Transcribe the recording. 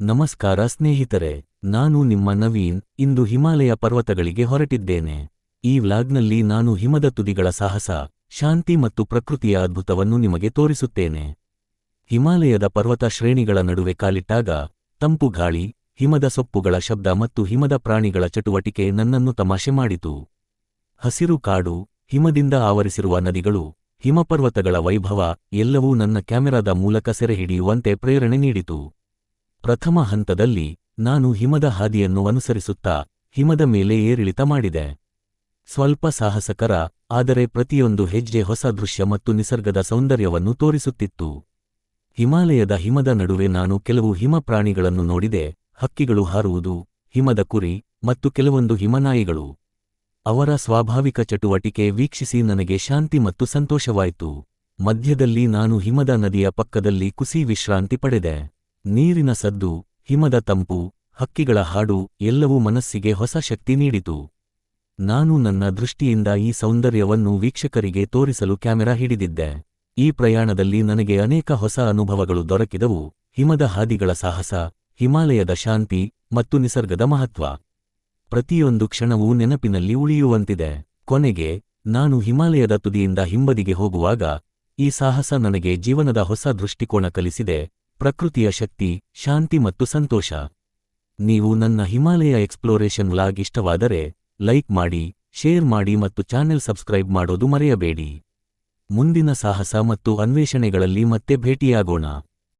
ನಮಸ್ಕಾರ ಸ್ನೇಹಿತರೆ, ನಾನು ನಿಮ್ಮ ನವೀನ್, ಇಂದು ಹಿಮಾಲಯ ಪರ್ವತಗಳಿಗೆ ಹೊರಟಿದ್ದೇನೆ. ಈ ವ್ಲಾಗ್ನಲ್ಲಿ ನಾನು ಹಿಮದ ತುದಿಗಳ ಸಾಹಸ, ಶಾಂತಿ ಮತ್ತು ಪ್ರಕೃತಿಯ ಅದ್ಭುತವನ್ನು ನಿಮಗೆ ತೋರಿಸುತ್ತೇನೆ. ಹಿಮಾಲಯದ ಪರ್ವತ ಶ್ರೇಣಿಗಳ ನಡುವೆ ಕಾಲಿಟ್ಟಾಗ, ತಂಪು ಗಾಳಿ, ಹಿಮದ ಸೊಪ್ಪುಗಳ ಶಬ್ದ ಮತ್ತು ಹಿಮದ ಪ್ರಾಣಿಗಳ ಚಟುವಟಿಕೆ ನನ್ನನ್ನು ತಮಾಷೆ ಮಾಡಿತು. ಹಸಿರು ಕಾಡು, ಹಿಮದಿಂದ ಆವರಿಸಿರುವ ನದಿಗಳು, ಹಿಮಪರ್ವತಗಳ ವೈಭವ ಎಲ್ಲವೂ ನನ್ನ ಕ್ಯಾಮೆರಾದ ಮೂಲಕ ಸೆರೆಹಿಡಿಯುವಂತೆ ಪ್ರೇರಣೆ ನೀಡಿತು. ಪ್ರಥಮ ಹಂತದಲ್ಲಿ ನಾನು ಹಿಮದ ಹಾದಿಯನ್ನು ಅನುಸರಿಸುತ್ತಾ ಹಿಮದ ಮೇಲೆ ಏರಿಳಿತ ಮಾಡಿದೆ. ಸ್ವಲ್ಪ ಸಾಹಸಕರ, ಆದರೆ ಪ್ರತಿಯೊಂದು ಹೆಜ್ಜೆ ಹೊಸ ದೃಶ್ಯ ಮತ್ತು ನಿಸರ್ಗದ ಸೌಂದರ್ಯವನ್ನು ತೋರಿಸುತ್ತಿತ್ತು. ಹಿಮಾಲಯದ ಹಿಮದ ನಡುವೆ ನಾನು ಕೆಲವು ಹಿಮ ಪ್ರಾಣಿಗಳನ್ನು ನೋಡಿದೆ. ಹಕ್ಕಿಗಳು ಹಾರುವುದು, ಹಿಮದ ಕುರಿ ಮತ್ತು ಕೆಲವೊಂದು ಹಿಮನಾಯಿಗಳು. ಅವರ ಸ್ವಾಭಾವಿಕ ಚಟುವಟಿಕೆ ವೀಕ್ಷಿಸಿ ನನಗೆ ಶಾಂತಿ ಮತ್ತು ಸಂತೋಷವಾಯಿತು. ಮಧ್ಯದಲ್ಲಿ ನಾನು ಹಿಮದ ನದಿಯ ಪಕ್ಕದಲ್ಲಿ ಕುಸಿ ವಿಶ್ರಾಂತಿ ಪಡೆದೆ. ನೀರಿನ ಸದ್ದು, ಹಿಮದ ತಂಪು, ಹಕ್ಕಿಗಳ ಹಾಡು ಎಲ್ಲವೂ ಮನಸ್ಸಿಗೆ ಹೊಸ ಶಕ್ತಿ ನೀಡಿತು. ನಾನು ನನ್ನ ದೃಷ್ಟಿಯಿಂದ ಈ ಸೌಂದರ್ಯವನ್ನು ವೀಕ್ಷಕರಿಗೆ ತೋರಿಸಲು ಕ್ಯಾಮೆರಾ ಹಿಡಿದಿದ್ದೆ. ಈ ಪ್ರಯಾಣದಲ್ಲಿ ನನಗೆ ಅನೇಕ ಹೊಸ ಅನುಭವಗಳು ದೊರಕಿದವು. ಹಿಮದ ಹಾದಿಗಳ ಸಾಹಸ, ಹಿಮಾಲಯದ ಶಾಂತಿ ಮತ್ತು ನಿಸರ್ಗದ ಮಹತ್ವ. ಪ್ರತಿಯೊಂದು ಕ್ಷಣವೂ ನೆನಪಿನಲ್ಲಿ ಉಳಿಯುವಂತಿದೆ. ಕೊನೆಗೆ, ನಾನು ಹಿಮಾಲಯದ ತುದಿಯಿಂದ ಹಿಂಬದಿಗೆ ಹೋಗುವಾಗ ಈ ಸಾಹಸ ನನಗೆ ಜೀವನದ ಹೊಸ ದೃಷ್ಟಿಕೋನ ಕಲಿಸಿದೆ. ಪ್ರಕೃತಿಯ ಶಕ್ತಿ, ಶಾಂತಿ ಮತ್ತು ಸಂತೋಷ. ನೀವು ನನ್ನ ಹಿಮಾಲಯ ಎಕ್ಸ್ಪ್ಲೋರೇಷನ್ ವ್ಲಾಗ್ ಇಷ್ಟವಾದರೆ, ಲೈಕ್ ಮಾಡಿ, ಶೇರ್ ಮಾಡಿ ಮತ್ತು ಚಾನೆಲ್ ಸಬ್ಸ್ಕ್ರೈಬ್ ಮಾಡೋದು ಮರೆಯಬೇಡಿ. ಮುಂದಿನ ಸಾಹಸ ಮತ್ತು ಅನ್ವೇಷಣೆಗಳಲ್ಲಿ ಮತ್ತೆ ಭೇಟಿಯಾಗೋಣ.